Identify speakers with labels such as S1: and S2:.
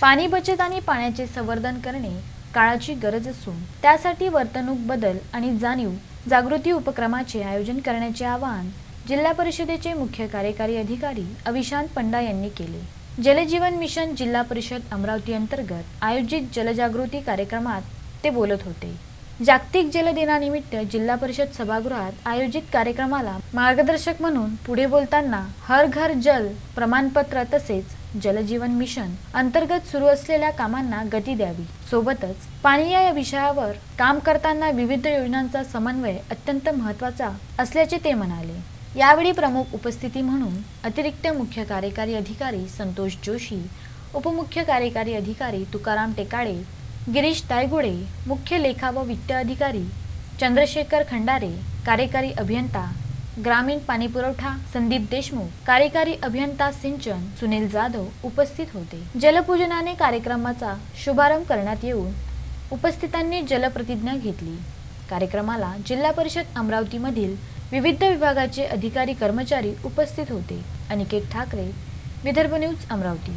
S1: पाणी बचत आणि पाण्याचे संवर्धन करणे काळाची गरज असून त्यासाठी वर्तणूक बदल आणि जाणीव जागृती उपक्रमाचे आयोजन करण्याचे आवाहन जिल्हा परिषदेचे मुख्य कार्यकारी अधिकारी अविशांत पंडा यांनी केले. जलजीवन मिशन जिल्हा परिषद अमरावती अंतर्गत आयोजित जलजागृती कार्यक्रमात ते बोलत होते. जागतिक जल दिनानिमित्त जिल्हा परिषद सभागृहात आयोजित कार्यक्रमाला मार्गदर्शक म्हणून पुढे बोलताना हर घर जल प्रमाणपत्र तसेच जलजीवन मिशन अंतर्गत सुरू असलेल्या कामांना गती द्यावी. सोबतच पाणी या विषयावर काम करताना विविध योजनांचा समन्वय अत्यंत महत्त्वाचा असल्याचे ते म्हणाले. यावेळी प्रमुख उपस्थिती म्हणून अतिरिक्त मुख्य कार्यकारी अधिकारी संतोष जोशी उपमुख्य कार्यकारी अधिकारी तुकाराम टेकाळे गिरीश तायगुडे मुख्य लेखा व वित्त अधिकारी चंद्रशेखर खंडारे कार्यकारी अभियंता ग्रामीण पाणीपुरवठा संदीप देशमुख कार्यकारी अभियंता सिंचन सुनील जाधव उपस्थित होते. जलपूजनाने कार्यक्रमाचा शुभारंभ करण्यात येऊन उपस्थितांनी जलप्रतिज्ञा घेतली. कार्यक्रमाला जिल्हा परिषद अमरावतीमधील विविध विभागाचे अधिकारी कर्मचारी उपस्थित होते. अनिकेत ठाकरे विदर्भ न्यूज अमरावती.